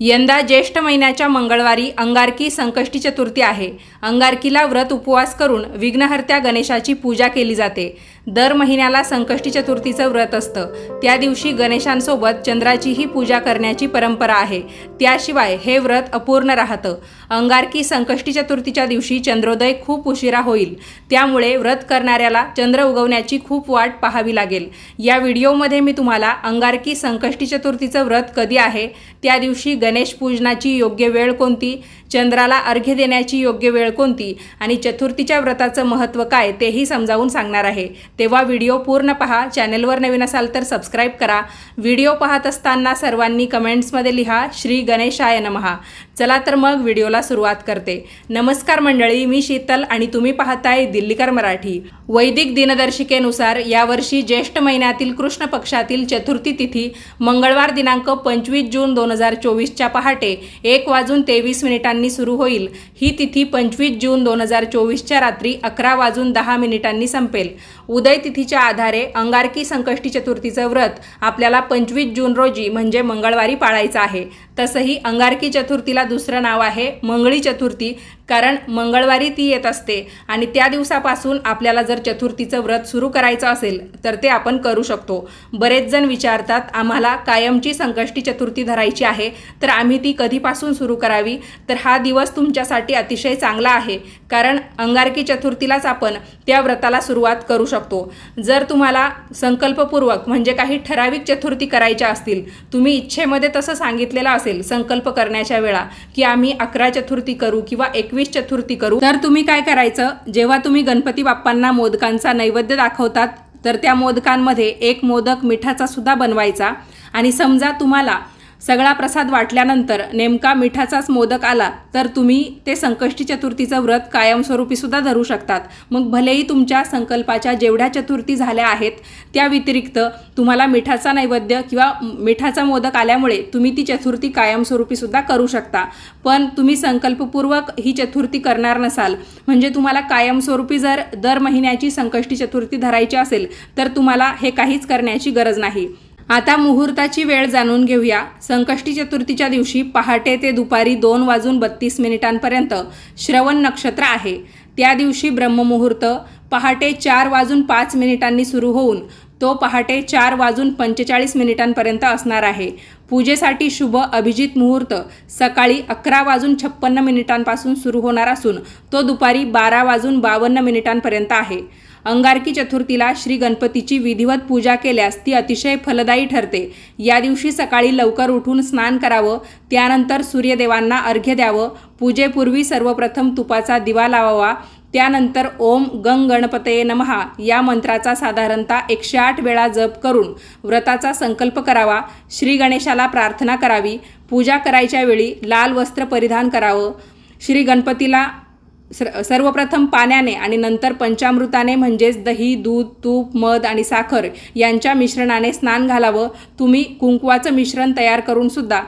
यंदा ज्येष्ठ महिन्याच्या मंगळवारी अंगारकी संकष्टी चतुर्थी आहे. अंगारकीला व्रत उपवास करून विघ्नहर्त्या गणेशाची पूजा केली जाते. दर महिन्याला संकष्टी चतुर्थीचं व्रत असतं. त्या दिवशी गणेशांसोबत चंद्राचीही पूजा करण्याची परंपरा आहे. त्याशिवाय हे व्रत अपूर्ण राहतं. अंगारकी संकष्टी चतुर्थीच्या दिवशी चंद्रोदय खूप उशिरा होईल. त्यामुळे व्रत करणाऱ्याला चंद्र उगवण्याची खूप वाट पाहावी लागेल. या व्हिडिओमध्ये मी तुम्हाला अंगारकी संकष्टी चतुर्थीचं व्रत कधी आहे त्या दिवशी गणेश पूजनाची योग्य वेळ कोणती चंद्राला अर्घ्य देण्याची योग्य वेळ कोणती आणि चतुर्थीच्या व्रताचं महत्त्व काय तेही समजावून सांगणार आहे. तेव्हा व्हिडिओ पूर्ण पहा. चॅनलवर नवीन असाल तर सबस्क्राईब करा. व्हिडिओ पाहत असताना सर्वांनी कमेंट्समध्ये लिहा. श्री गणेशाय नमहा चला तर मग व्हिडिओला सुरुवात करते. नमस्कार मंडळी मी शीतल आणि तुम्ही पाहताय दिल्लीकर मराठी. वैदिक दिनदर्शिकेनुसार यावर्षी ज्येष्ठ महिन्यातील कृष्ण पक्षातील चतुर्थी तिथी मंगळवार दिनांक पंचवीस जून दोन हजार चोवीसच्या पहाटे एक वाजून तेवीस मिनिटांनी सुरू होईल. ही तिथी पंचवीस जून दोन हजार चोवीसच्या रात्री अकरा वाजून दहा मिनिटांनी संपेल. उदय तिथीच्या आधारे अंगारकी संकष्टी चतुर्थीचं व्रत आपल्याला पंचवीस जून रोजी म्हणजे मंगळवारी पाळायचं आहे. तसंही अंगारकी चतुर्थीला दुसरं नाव आहे मंगळी चतुर्थी. कारण मंगळवारी ती येत असते आणि त्या दिवसापासून आपल्याला जर चतुर्थीचं व्रत सुरू करायचं असेल तर ते आपण करू शकतो. बरेच जण विचारतात आम्हाला कायमची संकष्टी चतुर्थी धरायची आहे तर आम्ही ती कधीपासून सुरू करावी? तर हा दिवस तुमच्यासाठी अतिशय चांगला आहे. कारण अंगारकी चतुर्थीलाच आपण त्या व्रताला सुरुवात करू शकतो. जर तुम्हाला संकल्पपूर्वक म्हणजे काही ठराविक चतुर्थी करायच्या असतील तुम्ही इच्छेमध्ये तसं सांगितलेलं असेल संकल्प करण्याच्या वेळा की आम्ही अकरा चतुर्थी करू किंवा एकवीस चतुर्थी करू. तर तुम्ही काय करायचं? जेव्हा तुम्ही गणपती बाप्पांना मोदकांचा नैवेद्य दाखवतात तर त्या मोदकांमध्ये एक मोदक मिठाचा सुद्धा बनवायचा. आणि समजा तुम्हाला सगळा प्रसाद वाटल्यानंतर नेमका मिठाचाच मोदक आला तर तुम्ही ते संकष्टी चतुर्थीचं व्रत कायमस्वरूपी सुद्धा धरू शकतात. मग भलेही तुमच्या संकल्पाच्या जेवढ्या चतुर्थी झाल्या आहेत त्या व्यतिरिक्त तुम्हाला मिठाचा नैवेद्य किंवा मिठाचा मोदक आल्यामुळे तुम्ही ती चतुर्थी कायमस्वरूपी सुद्धा करू शकता. पण तुम्ही संकल्पपूर्वक ही चतुर्थी करणार नसाल. म्हणजे तुम्हाला कायमस्वरूपी जर दर महिन्याची संकष्टी चतुर्थी धरायची असेल तर तुम्हाला हे काहीच करण्याची गरज नाही. आता मुहूर्ताची वेळ जाणून घेऊया. संकष्टी चतुर्थीच्या दिवशी पहाटे ते दुपारी दोन वाजून बत्तीस मिनिटांपर्यंत श्रवण नक्षत्र आहे. त्या दिवशी ब्रह्ममुहूर्त पहाटे चार वाजून पाच मिनिटांनी सुरू होऊन तो पहाटे चार वाजून पंचेचाळीस मिनिटांपर्यंत असणार आहे. पूजेसाठी शुभ अभिजित मुहूर्त सकाळी अकरा वाजून छप्पन्न मिनिटांपासून सुरू होणार असून तो दुपारी बारा वाजून बावन्न मिनिटांपर्यंत आहे. अंगारकी चतुर्थीला श्री गणपतीची विधिवत पूजा केल्यास ती अतिशय फलदायी ठरते. या दिवशी सकाळी लवकर उठून स्नान करावं त्यानंतर सूर्यदेवांना अर्घ्य द्यावं पूजेपूर्वी सर्वप्रथम तुपाचा दिवा लावावा त्यानंतर ओम गंग गणपतये नमहा या मंत्राचा साधारणतः एकशे आठ वेळा जप करून व्रताचा संकल्प करावा श्री गणेशाला प्रार्थना करावी पूजा करायच्या वेळी लाल वस्त्र परिधान करावं श्री गणपतीला सर्वप्रथम पाण्याने आणि नंतर पंचामृताने म्हणजेच दही दूध तूप मध आणि साखर यांच्या मिश्रणाने स्नान घालावं. तुम्ही कुंकवाचं मिश्रण तयार करून सुद्धा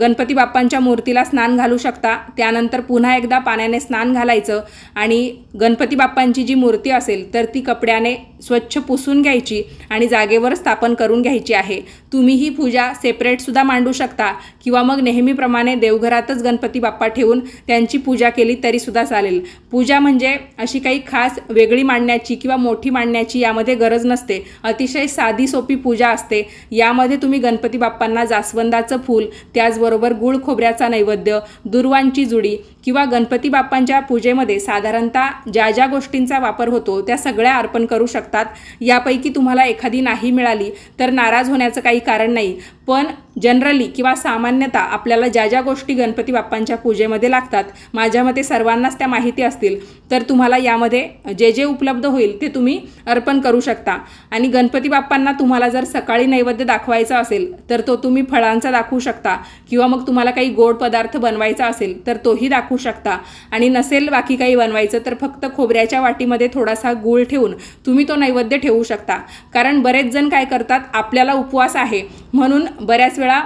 गणपती बाप्पांच्या मूर्तीला स्नान घालू शकता. त्यानंतर पुन्हा एकदा पाण्याने स्नान घालायचं आणि गणपती बाप्पांची जी मूर्ती असेल तर ती कपड्याने स्वच्छ पुसून घ्यायची आणि जागेवर स्थापन करून घ्यायची आहे. तुम्ही ही पूजा सेपरेटसुद्धा मांडू शकता. किंवा मग नेहमीप्रमाणे देवघरातच गणपती बाप्पा ठेवून त्यांची पूजा केली तरीसुद्धा चालेल. पूजा म्हणजे अशी काही खास वेगळी मांडण्याची किंवा मोठी मांडण्याची यामध्ये गरज नसते. अतिशय साधी सोपी पूजा असते. यामध्ये तुम्ही गणपती बाप्पांना जास्वंदाचं फूल त्याचबरोबर गुळ खोबऱ्याचा नैवेद्य दुर्वांची जुडी किंवा गणपती बाप्पांच्या पूजेमध्ये साधारणतः ज्या ज्या गोष्टींचा वापर होतो त्या सगळ्या अर्पण करू शकता. शकतात. यापैकी तुम्हाला एखादी नाही मिळाली तर नाराज होण्याचं काही कारण नाही. पण जनरली किंवा सामान्यतः आपल्याला ज्या ज्या गोष्टी गणपती बाप्पांच्या पूजेमध्ये लागतात माझ्या मते सर्वांनाच त्या माहिती असतील. तर तुम्हाला यामध्ये जे जे उपलब्ध होईल ते तुम्ही अर्पण करू शकता. आणि गणपती बाप्पांना तुम्हाला जर सकाळी नैवेद्य दाखवायचा असेल तर तो तुम्ही फळांचा दाखवू शकता. किंवा मग तुम्हाला काही गोड पदार्थ बनवायचा असेल तर तोही दाखवू शकता. आणि नसेल बाकी काही बनवायचं तर फक्त खोबऱ्याच्या वाटीमध्ये थोडासा गूळ ठेवून तुम्ही तो नैवेद्य ठेवू शकता. कारण बरेच जण काय करतात आपल्याला उपवास आहे. म्हणून बऱ्याच वेळा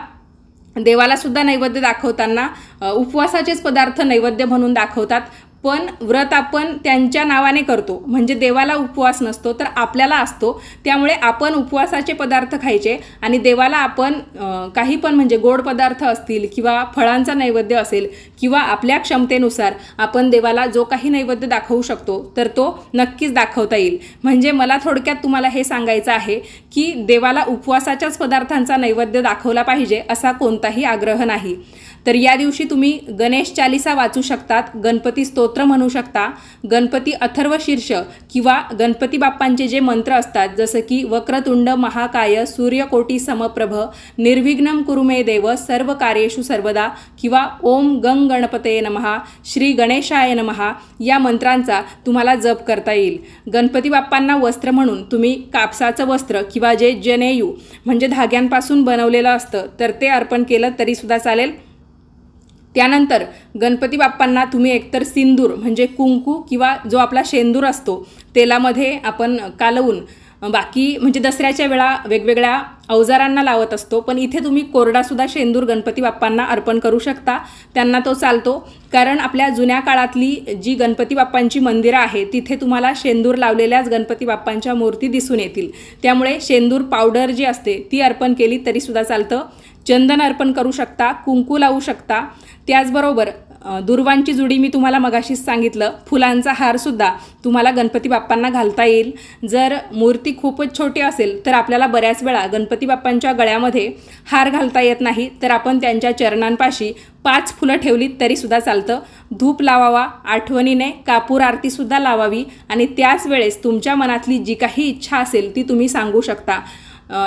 देवालासुद्धा नैवेद्य दाखवताना उपवासाचेच पदार्थ नैवेद्य म्हणून दाखवतात. पण व्रत आपण त्यांच्या नावाने करतो. म्हणजे देवाला उपवास नसतो तर आपल्याला असतो. त्यामुळे आपण उपवासाचे पदार्थ खायचे आणि देवाला आपण काही पण म्हणजे गोड पदार्थ असतील किंवा फळांचा नैवेद्य असेल किंवा आपल्या क्षमतेनुसार आपण देवाला जो काही नैवेद्य दाखवू शकतो तर तो नक्कीच दाखवता येईल. म्हणजे मला थोडक्यात तुम्हाला हे सांगायचं आहे की देवाला उपवासाच्याच पदार्थांचा नैवेद्य दाखवला पाहिजे असा कोणताही आग्रह नाही. तर या दिवशी तुम्ही गणेश चालिसा वाचू शकतात गणपती स्तोत्र म्हणू शकता गणपती अथर्व शीर्ष किंवा गणपती बाप्पांचे जे मंत्र असतात जसं की वक्रतुंड महाकाय सूर्यकोटी समप्रभ निर्विघ्नम कुरुमे देव सर्व कार्येषु सर्वदा किंवा ओम गंग गणपते नमहा श्री गणेशाय नमहा या मंत्रांचा तुम्हाला जप करता येईल. गणपती बाप्पांना वस्त्र म्हणून तुम्ही कापसाचं वस्त्र किंवा जे जनेयू म्हणजे धाग्यांपासून बनवलेलं असतं तर ते अर्पण केलं तरीसुद्धा चालेल. त्यानंतर गणपती बाप्पांना तुम्ही एकतर सिंदूर म्हणजे कुंकू किंवा जो आपला शेंदूर असतो तेलामध्ये आपण कालवून बाकी म्हणजे दसऱ्याच्या वेळा वेगवेगळ्या अवजारांना लावत असतो. पण इथे तुम्ही कोरडासुद्धा शेंदूर गणपती बाप्पांना अर्पण करू शकता. त्यांना तो चालतो. कारण आपल्या जुन्या काळातली जी गणपती बाप्पांची मंदिरं आहे तिथे तुम्हाला शेंदूर लावलेल्याच गणपती बाप्पांच्या मूर्ती दिसून येतील. त्यामुळे शेंदूर पावडर जी असते ती अर्पण केली तरीसुद्धा चालतं. चंदन अर्पण करू शकता कुंकू लावू शकता. त्याचबरोबर दुर्वांची जुडी मी तुम्हाला मगाशीच सांगितलं. फुलांचा हारसुद्धा तुम्हाला गणपती बाप्पांना घालता येईल. जर मूर्ती खूपच छोटी असेल तर आपल्याला बऱ्याच वेळा गणपती बाप्पांच्या गळ्यामध्ये हार घालता येत नाही. तर आपण त्यांच्या चरणांपाशी पाच फुलं ठेवलीत तरीसुद्धा चालतं. धूप लावावा आठवणीने कापूर आरतीसुद्धा लावावी. आणि त्याच वेळेस तुमच्या मनातली जी काही इच्छा असेल ती तुम्ही सांगू शकता.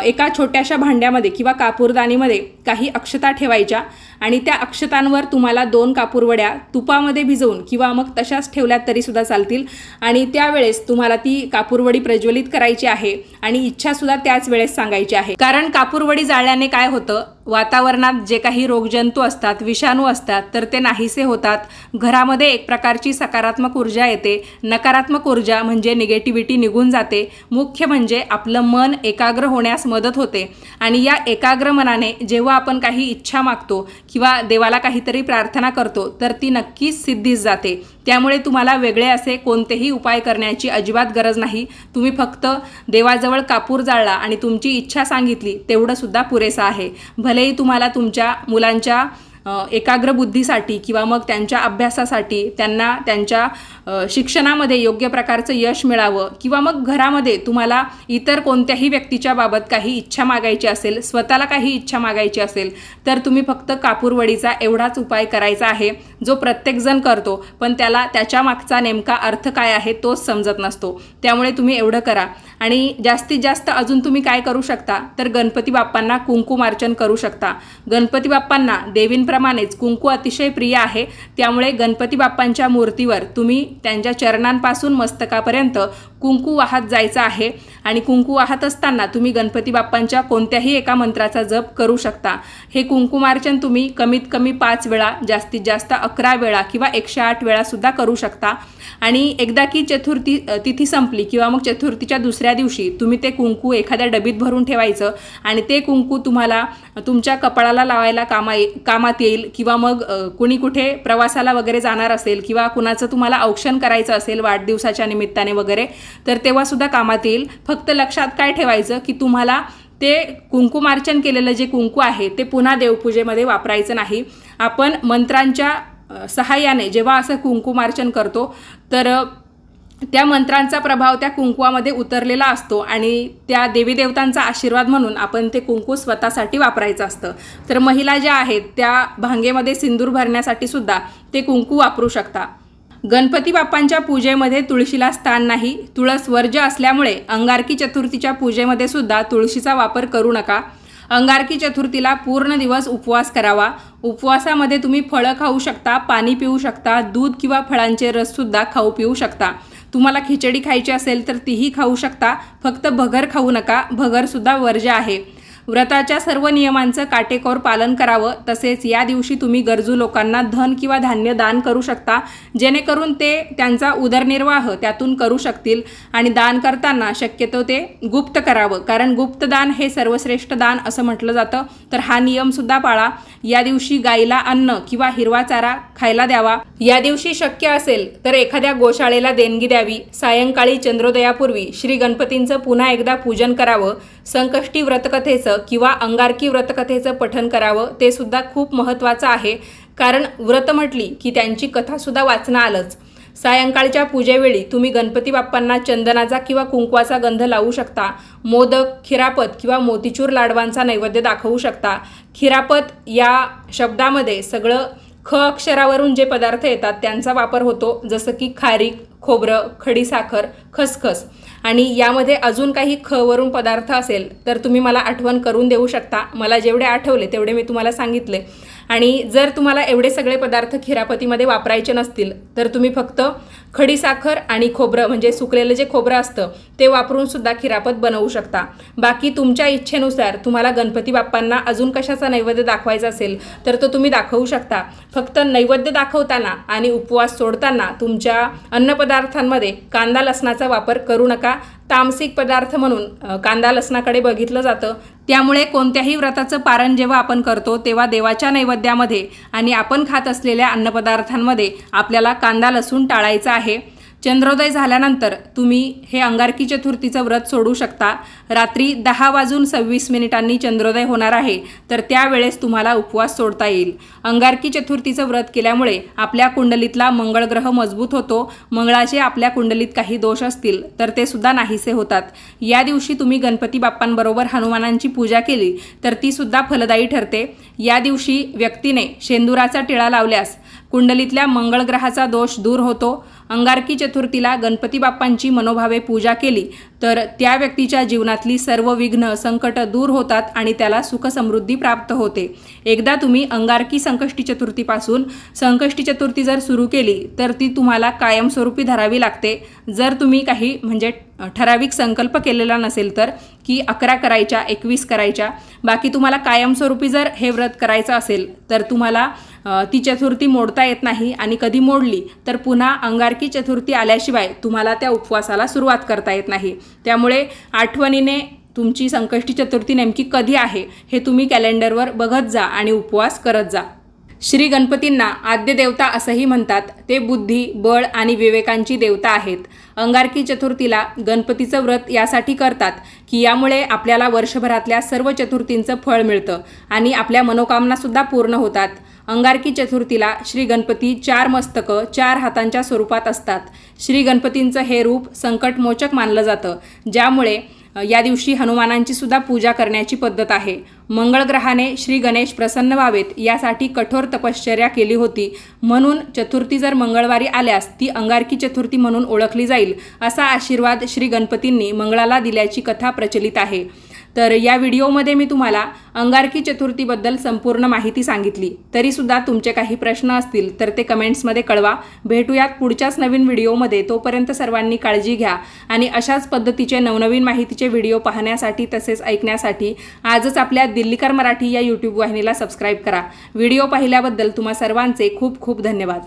एका छोट्याशा भांड्यामध्ये किंवा कापूरदानीमध्ये काही अक्षता ठेवायच्या आणि त्या अक्षतांवर तुम्हाला दोन कापूरवड्या तुपामध्ये भिजवून किंवा मग तशाच ठेवल्यात तरीसुद्धा चालतील. आणि त्यावेळेस तुम्हाला ती कापूरवडी प्रज्वलित करायची आहे आणि इच्छासुद्धा त्याच वेळेस सांगायची आहे. कारण कापूरवडी जाळल्याने काय होतं? वातावरणात जे काही रोगजंतू असतात विषाणू असतात तर ते नाहीसे होतात. घरामध्ये एक प्रकारची सकारात्मक ऊर्जा येते. नकारात्मक ऊर्जा म्हणजे निगेटिव्हिटी निघून जाते. मुख्य म्हणजे आपलं मन एकाग्र होण्यास मदत होते. आणि या एकाग्र मनाने जेव्हा आपण काही इच्छा मागतो किंवा देवाला काहीतरी प्रार्थना करतो तर ती नक्कीच सिद्धीस जाते. त्यामुळे तुम्हाला वेगळे असे कोणतेही उपाय करण्याची अजिबात गरज नाही. तुम्ही फक्त देवाजवळ कापूर जाळला आणि तुमची इच्छा सांगितली तेवढंसुद्धा पुरेसं आहे. भलेही तुम्हाला तुमच्या मुलांच्या एकाग्र बुद्धीसाठी किंवा मग त्यांच्या अभ्यासासाठी त्यांना त्यांच्या शिक्षणामध्ये योग्य प्रकारचं यश मिळावं किंवा मग घरामध्ये तुम्हाला इतर कोणत्याही व्यक्तीच्या बाबत काही इच्छा मागायची असेल स्वतःला काही इच्छा मागायची असेल तर तुम्ही फक्त कापूरवडीचा एवढाच उपाय करायचा आहे जो प्रत्येकजण करतो पण त्याला त्याच्या मागचा नेमका अर्थ काय आहे तोच समजत नसतो. त्यामुळे तुम्ही एवढं करा. आणि जास्तीत जास्त अजून तुम्ही काय करू शकता? तर गणपती बाप्पांना कुंकुमार्चन करू शकता. गणपती बाप्पांना प्रमाणेच कुंकू अतिशय प्रिय आहे. त्यामुळे गणपती बाप्पांच्या मूर्तीवर तुम्ही त्यांच्या चरणांपासून मस्तकापर्यंत कुंकू वाहत जायचं आहे. आणि कुंकू वाहत असताना तुम्ही गणपती बाप्पांच्या कोणत्याही एका मंत्राचा जप करू शकता. हे कुंकुमार्चन तुम्ही कमीत कमी पाच वेळा जास्तीत जास्त अकरा वेळा किंवा एकशे आठ वेळासुद्धा करू शकता. आणि एकदा की चतुर्थी तिथी संपली किंवा मग चतुर्थीच्या दुसऱ्या दिवशी तुम्ही ते कुंकू एखाद्या डबीत भरून ठेवायचं आणि ते कुंकू तुम्हाला तुमच्या कपाळाला लावायला कामा ये- कामात येईल किंवा मग कुणी कुठे प्रवासाला वगैरे जाणार असेल किंवा कुणाचं तुम्हाला औक्षण करायचं असेल वाढदिवसाच्या निमित्ताने वगैरे तर तेव्हासुद्धा कामात येईल. फक्त लक्षात काय ठेवायचं की तुम्हाला ते कुंकुमार्चन केलेलं जे कुंकू आहे ते पुन्हा देवपूजेमध्ये वापरायचं नाही. आपण मंत्रांच्या सहाय्याने जेव्हा असं कुंकुमार्चन करतो तर त्या मंत्रांचा प्रभाव त्या कुंकुवामध्ये उतरलेला असतो आणि त्या देवी देवतांचा आशीर्वाद म्हणून आपण ते कुंकू स्वतःसाठी वापरायचं असतं. तर महिला ज्या आहेत त्या भांगेमध्ये सिंदूर भरण्यासाठी सुद्धा ते कुंकू वापरू शकता. गणपती बाप्पांच्या पूजेमध्ये तुळशीला स्थान नाही तुळस वर्ज्य असल्यामुळे अंगारकी चतुर्थीच्या पूजेमध्ये सुद्धा तुळशीचा वापर करू नका. अंगारकी चतुर्थीला पूर्ण दिवस उपवास करावा. उपवासामध्ये तुम्ही फळं खाऊ शकता पाणी पिऊ शकता दूध किंवा फळांचे रससुद्धा खाऊ पिऊ शकता. तुम्हाला खिचडी खायची असेल तर तीही खाऊ शकता. फक्त भगर खाऊ नका. भगरसुद्धा वर्ज्य आहे. व्रताच्या सर्व नियमांचं काटेकोर पालन करावं. तसेच या दिवशी तुम्ही गरजू लोकांना धन किंवा धान्य दान करू शकता. जेणेकरून ते त्यांचा उदरनिर्वाह त्यातून करू शकतील. आणि दान करताना शक्यतो ते गुप्त करावं. कारण गुप्तदान हे सर्वश्रेष्ठ दान असं म्हटलं जातं. तर हा नियमसुद्धा पाळा. या दिवशी गाईला अन्न किंवा हिरवा चारा खायला द्यावा. या दिवशी शक्य असेल तर एखाद्या गोशाळेला देणगी द्यावी. सायंकाळी चंद्रोदयापूर्वी श्री गणपतींचं पुन्हा एकदा पूजन करावं. संकष्टी व्रतकथेचं किंवा अंगारकी व्रतकथेचं पठन करावं ते सुद्धा खूप महत्त्वाचं आहे. कारण व्रत म्हटली की त्यांची कथासुद्धा वाचणं आलंच. सायंकाळच्या पूजेवेळी तुम्ही गणपती बाप्पांना चंदनाचा किंवा कुंकवाचा गंध लावू शकता. मोदक खिरापत किंवा मोतीचूर लाडवांचा नैवेद्य दाखवू शकता. खिरापत या शब्दामध्ये सगळं ख अक्षरावरून जे पदार्थ येतात त्यांचा वापर होतो जसं की खारीक खोबरं खडीसाखर खसखस. आणि यामध्ये अजून काही ख वरून पदार्थ असेल तर तुम्ही मला आठवण करून देऊ शकता. मला जेवढे आठवले तेवढे मी तुम्हाला सांगितले. आणि जर तुम्हाला एवढे सगळे पदार्थ खिरापतीमध्ये वापरायचे नसतील तर तुम्ही फक्त खडीसाखर आणि खोबरं म्हणजे सुकलेलं जे खोबरं असतं ते वापरून सुद्धा खिरापत बनवू शकता. बाकी तुमच्या इच्छेनुसार तुम्हाला गणपती बाप्पांना अजून कशाचा नैवेद्य दाखवायचा असेल तर तो तुम्ही दाखवू शकता. फक्त नैवेद्य दाखवताना आणि उपवास सोडताना तुमच्या अन्नपदार्थ पदार्थांमध्ये कांदा लसणाचा वापर करू नका. तामसिक पदार्थ म्हणून कांदा लसणाकडे बघितलं जातं. त्यामुळे कोणत्याही व्रताचं पारण जेव्हा आपण करतो तेव्हा देवाच्या नैवेद्यामध्ये आणि आपण खात असलेल्या अन्नपदार्थांमध्ये आपल्याला कांदा लसूण टाळायचा आहे. चंद्रोदय झाल्यानंतर तुम्ही हे अंगारकी चतुर्थीचं व्रत सोडू शकता. रात्री दहा वाजून सव्वीस मिनिटांनी चंद्रोदय होणार आहे. तर त्यावेळेस तुम्हाला उपवास सोडता येईल. अंगारकी चतुर्थीचं व्रत केल्यामुळे आपल्या कुंडलीतला मंगळ ग्रह मजबूत होतो. मंगळाचे आपल्या कुंडलीत काही दोष असतील तर ते सुद्धा नाहीसे होतात. या दिवशी तुम्ही गणपती बाप्पांबरोबर हनुमानांची पूजा केली तर ती सुद्धा फलदायी ठरते. या दिवशी व्यक्तीने शेंदुराचा टिळा लावल्यास कुंडलीतल्या मंगळग्रहाचा दोष दूर होतो. अंगारकी चतुर्थीला गणपती बाप्पांची मनोभावे पूजा केली तर त्या व्यक्तीच्या जीवनातली सर्व विघ्न संकट दूर होतात आणि त्याला सुख समृद्धी प्राप्त होते. एकदा तुम्ही अंगारकी संकष्टी चतुर्थीपासून संकष्टी चतुर्थी जर सुरू केली तर ती तुम्हाला कायमस्वरूपी धरावी लागते. जर तुम्ही काही म्हणजे ठराविक संकल्प केलेला नसेल तर की अकरा करायच्या एकवीस करायच्या बाकी तुम्हाला कायमस्वरूपी जर हे व्रत करायचं असेल तर तुम्हाला ती चतुर्थी मोडता येत नाही आणि कधी मोडली तर पुन्हा अंगारकी चतुर्थी आल्याशिवाय तुम्हाला त्या उपवासाला सुरुवात करता येत नाही. त्यामुळे आठवणीने तुमची संकष्टी चतुर्थी नेमकी कधी आहे हे तुम्ही कॅलेंडरवर बघत जा आणि उपवास करत जा. श्री गणपतींना आद्य देवता असंही म्हणतात ते बुद्धी बळ आणि विवेकांची देवता आहेत. अंगारकी चतुर्थीला गणपतीचं व्रत यासाठी करतात की यामुळे आपल्याला वर्षभरातल्या सर्व चतुर्थींचं फळ मिळतं आणि आपल्या मनोकामनासुद्धा पूर्ण होतात. अंगारकी चतुर्थीला श्री गणपती चार मस्तकं चार हातांच्या स्वरूपात असतात. श्री गणपतींचं हे रूप संकटमोचक मानलं जातं. ज्यामुळे या दिवशी हनुमानांची सुद्धा पूजा करण्याची पद्धत आहे. मंगळग्रहाने श्री गणेश प्रसन्न व्हावेत यासाठी कठोर तपश्चर्या केली होती. म्हणून चतुर्थी जर मंगळवारी आल्यास ती अंगारकी चतुर्थी म्हणून ओळखली जाईल असा आशीर्वाद श्री गणपतींनी मंगळाला दिल्याची कथा प्रचलित आहे. तर या व्हिडिओमध्ये मी तुम्हाला अंगारकी चतुर्थीबद्दल संपूर्ण माहिती सांगितली. तरीसुद्धा तुमचे काही प्रश्न असतील तर ते कमेंट्समध्ये कळवा. भेटूयात पुढच्याच नवीन व्हिडिओमध्ये. तोपर्यंत सर्वांनी काळजी घ्या आणि अशाच पद्धतीचे नवनवीन माहितीचे व्हिडिओ पाहण्यासाठी तसेच ऐकण्यासाठी आजच आपल्या दिल्लीकर मराठी या यूट्यूब वाहिनीला सबस्क्राईब करा. व्हिडिओ पाहिल्याबद्दल तुम्हा सर्वांचे खूप खूप धन्यवाद.